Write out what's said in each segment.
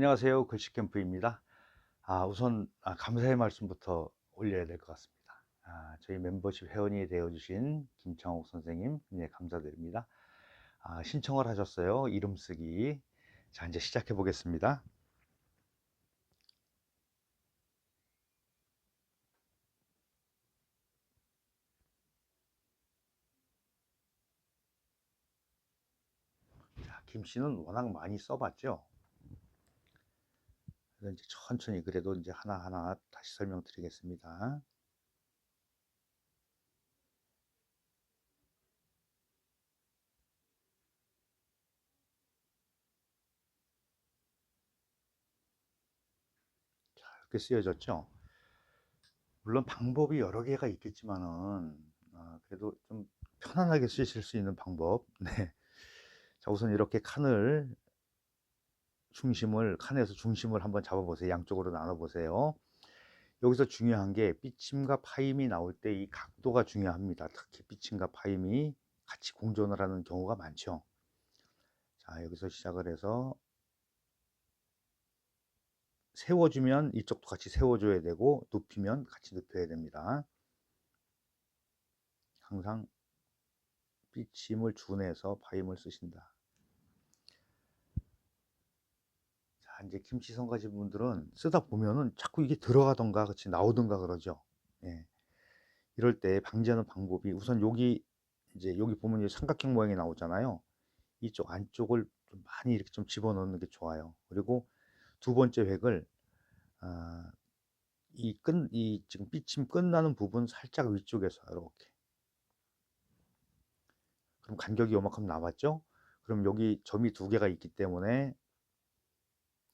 안녕하세요. 글씨캠프입니다. 아, 우선 아, 감사의 말씀부터 올려야 될 것 같습니다. 아, 저희 멤버십 회원이 되어주신 김창옥 선생님, 네, 감사드립니다. 아, 신청을 하셨어요. 이름 쓰기. 자, 이제 시작해 보겠습니다. 자, 김 씨는 워낙 많이 써봤죠. 그래서 이제 천천히 그래도 이제 하나하나 다시 설명드리겠습니다. 자, 이렇게 쓰여졌죠. 물론 방법이 여러 개가 있겠지만은 아, 그래도 좀 편안하게 쓰실 수 있는 방법. 네. 자, 우선 이렇게 칸을 중심을 칸에서 중심을 한번 잡아보세요. 양쪽으로 나눠보세요. 여기서 중요한 게 삐침과 파임이 나올 때 이 각도가 중요합니다. 특히 삐침과 파임이 같이 공존을 하는 경우가 많죠. 자, 여기서 시작을 해서 세워주면 이쪽도 같이 세워줘야 되고 눕히면 같이 눕혀야 됩니다. 항상 삐침을 준해서 파임을 쓰신다. 자, 이제 김치 성가신 분들은 쓰다 보면은 자꾸 이게 들어가던가 같이 나오던가 그러죠. 예. 이럴 때 방지하는 방법이 우선 여기 이제 여기 보면 삼각형 모양이 나오잖아요. 이쪽 안쪽을 좀 많이 이렇게 좀 집어넣는 게 좋아요. 그리고 두 번째 획을 아, 이 끈, 이 지금 삐침 끝나는 부분 살짝 위쪽에서 이렇게. 그럼 간격이 요만큼 남았죠? 그럼 여기 점이 두 개가 있기 때문에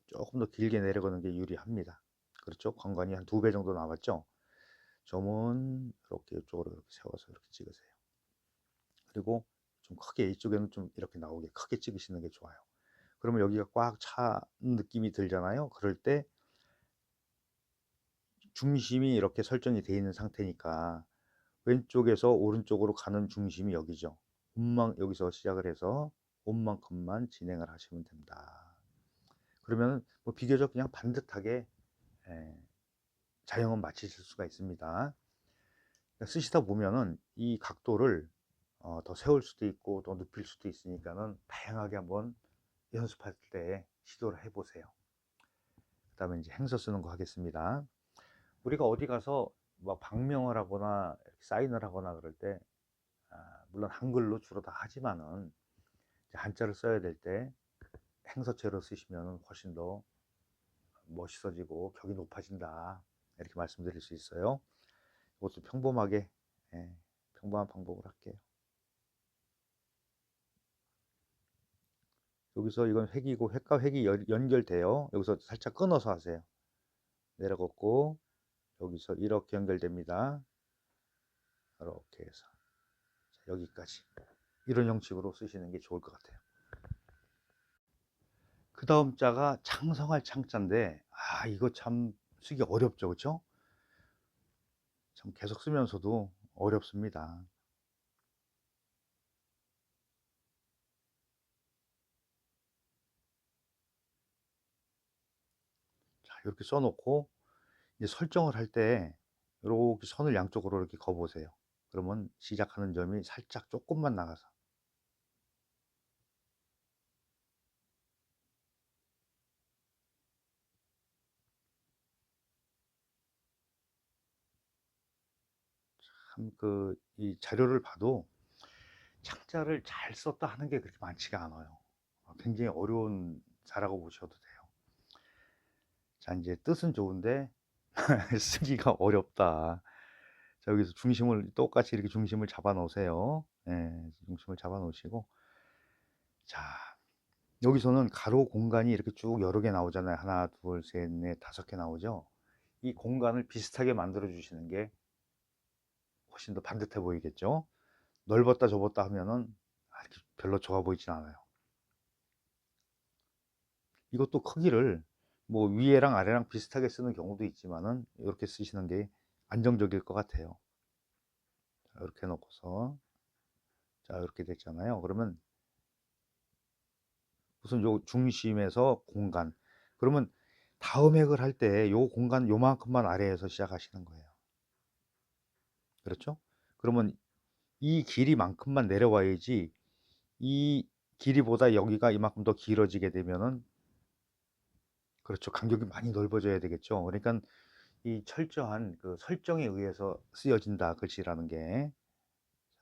조금 더 길게 내려가는 게 유리합니다. 그렇죠? 관관이 한 두 배 정도 남았죠? 점은 이렇게 이쪽으로 이렇게 세워서 이렇게 찍으세요. 그리고 좀 크게 이쪽에는 좀 이렇게 나오게 크게 찍으시는 게 좋아요. 그러면 여기가 꽉찬 느낌이 들잖아요. 그럴 때 중심이 이렇게 설정이 되어 있는 상태니까 왼쪽에서 오른쪽으로 가는 중심이 여기죠. 온만 여기서 시작을 해서 온만큼만 진행을 하시면 됩니다. 그러면 뭐 비교적 그냥 반듯하게 에, 자영업 마치실 수가 있습니다. 그러니까 쓰시다 보면은 이 각도를 어, 더 세울 수도 있고 또 눕힐 수도 있으니까는 다양하게 한번 연습할 때 시도를 해보세요. 그 다음에 이제 행서 쓰는 거 하겠습니다. 우리가 어디 가서 뭐 방명을 하거나 사인을 하거나 그럴 때 아, 물론 한글로 주로 다 하지만은 한자를 써야 될 때 행서체로 쓰시면 훨씬 더 멋있어지고 격이 높아진다 이렇게 말씀드릴 수 있어요. 이것도 평범하게 예, 평범한 방법을 할게요. 여기서 이건 획이고 획과 획이 연결돼요. 여기서 살짝 끊어서 하세요. 내려걷고 여기서 이렇게 연결됩니다. 이렇게 해서 자, 여기까지 이런 형식으로 쓰시는 게 좋을 것 같아요. 그 다음 자가 창성할 창자인데 아 이거 참 쓰기 어렵죠 그렇죠? 참 계속 쓰면서도 어렵습니다. 자 이렇게 써놓고 이제 설정을 할 때 이렇게 선을 양쪽으로 이렇게 거보세요. 그러면 시작하는 점이 살짝 조금만 나가서 참 그 이 자료를 봐도 창자를 잘 썼다 하는 게 그렇게 많지가 않아요. 어, 굉장히 어려운 자라고 보셔도 돼요. 자 이제 뜻은 좋은데 쓰기가 어렵다. 자, 여기서 중심을 똑같이 이렇게 중심을 잡아 놓으세요. 예, 중심을 잡아 놓으시고 자 여기서는 가로 공간이 이렇게 쭉 여러 개 나오잖아요. 하나, 둘, 셋, 넷, 다섯 개 나오죠. 이 공간을 비슷하게 만들어 주시는 게 훨씬 더 반듯해 보이겠죠. 넓었다 좁았다 하면은 아, 별로 좋아 보이진 않아요. 이것도 크기를 뭐 위에랑 아래랑 비슷하게 쓰는 경우도 있지만은 이렇게 쓰시는 게 안정적일 것 같아요. 자, 이렇게 놓고서 자 이렇게 됐잖아요. 그러면 우선 요 중심에서 공간 그러면 다음 획을 할 때 요 공간 요만큼만 아래에서 시작하시는 거예요. 그렇죠? 그러면 이 길이만큼만 내려와야지 이 길이보다 여기가 이만큼 더 길어지게 되면은 그렇죠. 간격이 많이 넓어져야 되겠죠. 그러니까 이 철저한 그 설정에 의해서 쓰여진다 글씨라는 게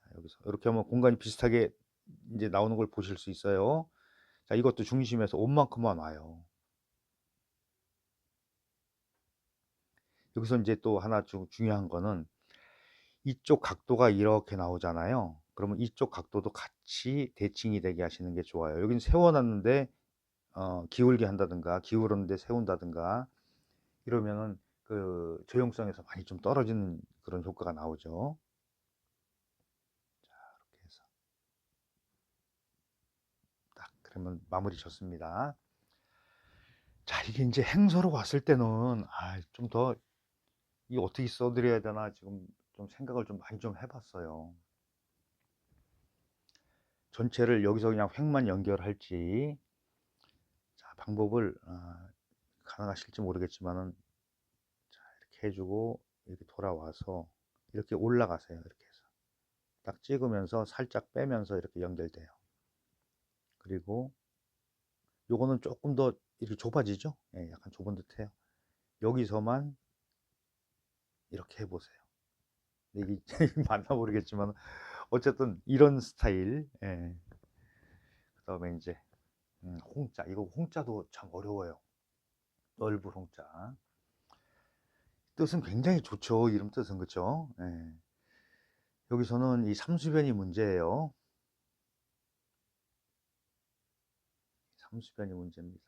자, 여기서 이렇게 하면 공간이 비슷하게 이제 나오는 걸 보실 수 있어요. 자, 이것도 중심에서 온만큼만 와요. 여기서 이제 또 하나 중, 중요한 거는 이쪽 각도가 이렇게 나오잖아요. 그러면 이쪽 각도도 같이 대칭이 되게 하시는 게 좋아요. 여기는 세워놨는데 어, 기울게 한다든가 기울었는데 세운다든가 이러면은 그 조형성에서 많이 좀 떨어지는 그런 효과가 나오죠. 자, 이렇게 해서 딱 그러면 마무리 좋습니다. 자, 이게 이제 행서로 왔을 때는 아, 좀 더 이 어떻게 써드려야 되나 지금 좀 생각을 좀 많이 좀 해봤어요. 전체를 여기서 그냥 획만 연결할지 자, 방법을 어, 가능하실지 모르겠지만은 자, 이렇게 해주고 이렇게 돌아와서 이렇게 올라가세요. 이렇게 해서 딱 찍으면서 살짝 빼면서 이렇게 연결돼요. 그리고 요거는 조금 더 이렇게 좁아지죠? 예, 약간 좁은 듯해요. 여기서만 이렇게 해보세요. 이게 맞나 모르겠지만 어쨌든 이런 스타일. 예. 그다음에 이제 음, 홍자 이거 홍자도 참 어려워요. 넓은 홍자. 뜻은 굉장히 좋죠. 이름 뜻은 그렇죠. 예. 여기서는 이 삼수변이 문제예요. 삼수변이 문제입니다.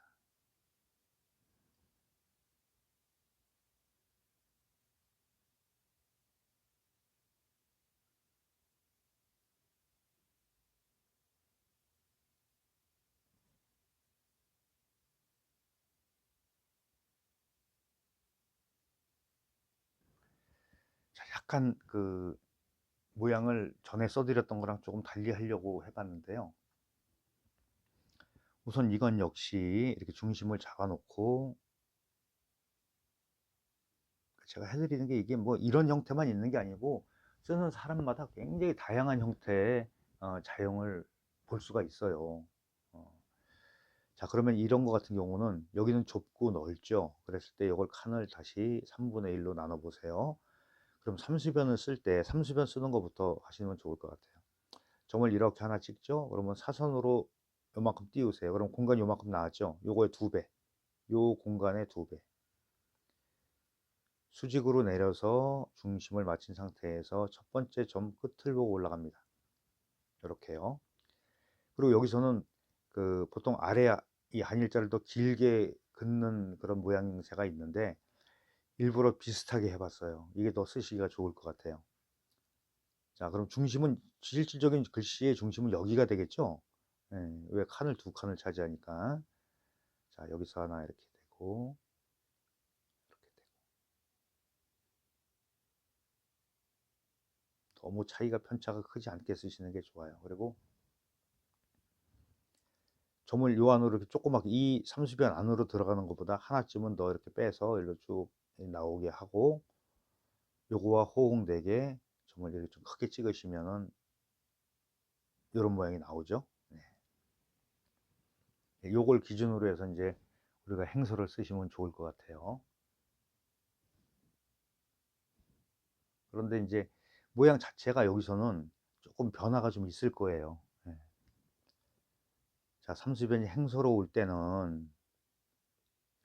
자, 약간 그 모양을 전에 써드렸던 거랑 조금 달리 하려고 해봤는데요. 우선 이건 역시 이렇게 중심을 잡아놓고 제가 해드리는 게 이게 뭐 이런 형태만 있는 게 아니고 쓰는 사람마다 굉장히 다양한 형태의 어, 자형을 볼 수가 있어요. 어. 자 그러면 이런 거 같은 경우는 여기는 좁고 넓죠. 그랬을 때 이걸 칸을 다시 3분의 1로 나눠 보세요. 그럼 삼수변을 쓸때 삼수변 쓰는 것부터 하시면 좋을 것 같아요. 점을 이렇게 하나 찍죠. 그러면 사선으로 요만큼 띄우세요. 그럼 공간이 요만큼 나왔죠. 요거의 두 배. 요 공간의 두 배. 수직으로 내려서 중심을 맞춘 상태에서 첫 번째 점 끝을 보고 올라갑니다. 이렇게요. 그리고 여기서는 그 보통 아래 이 한일자를 더 길게 긋는 그런 모양새가 있는데 일부러 비슷하게 해봤어요. 이게 더 쓰시기가 좋을 것 같아요. 자, 그럼 중심은 실질적인 글씨의 중심은 여기가 되겠죠? 네, 왜 칸을 두 칸을 차지하니까. 자, 여기서 하나 이렇게 되고, 이렇게 되고. 너무 차이가 편차가 크지 않게 쓰시는 게 좋아요. 그리고 점을 요 안으로 이렇게 조그맣게 이 삼수변 안으로 들어가는 것보다 하나쯤은 더 이렇게 빼서 일로 쭉 나오게 하고 요거와 호응되게 점을 이렇게 좀 크게 찍으시면은 이런 모양이 나오죠. 네. 요걸 기준으로 해서 이제 우리가 행서를 쓰시면 좋을 것 같아요. 그런데 이제 모양 자체가 여기서는 조금 변화가 좀 있을 거예요. 네. 자, 삼수변이 행서로 올 때는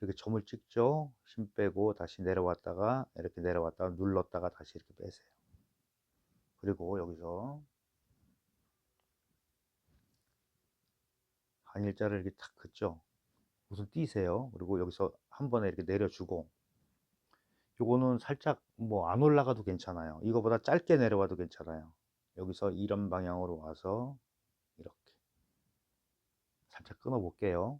이렇게 점을 찍죠. 힘 빼고 다시 내려왔다가 이렇게 내려왔다가 눌렀다가 다시 이렇게 빼세요. 그리고 여기서 한 일자를 이렇게 탁 긋죠. 우선 띄세요. 그리고 여기서 한 번에 이렇게 내려주고 요거는 살짝 뭐 안 올라가도 괜찮아요. 이거보다 짧게 내려와도 괜찮아요. 여기서 이런 방향으로 와서 이렇게 살짝 끊어 볼게요.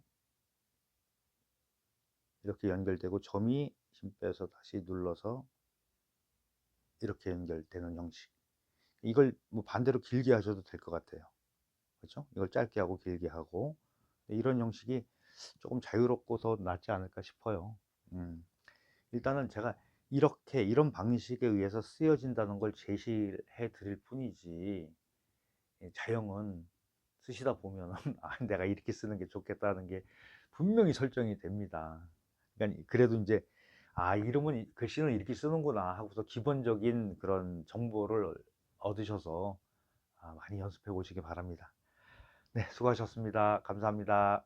이렇게 연결되고 점이 힘 빼서 다시 눌러서 이렇게 연결되는 형식. 이걸 뭐 반대로 길게 하셔도 될 것 같아요. 그렇죠? 이걸 짧게 하고 길게 하고 이런 형식이 조금 자유롭고 더 낫지 않을까 싶어요. 음. 일단은 제가 이렇게 이런 방식에 의해서 쓰여진다는 걸 제시해 드릴 뿐이지 예, 자형은 쓰시다 보면은 아, 내가 이렇게 쓰는 게 좋겠다는 게 분명히 설정이 됩니다. 그러니까 그래도 이제 아 이름은 이- 글씨는 이렇게 쓰는구나 하고서 기본적인 그런 정보를 얻으셔서 아, 많이 연습해 보시기 바랍니다. 네, 수고하셨습니다. 감사합니다.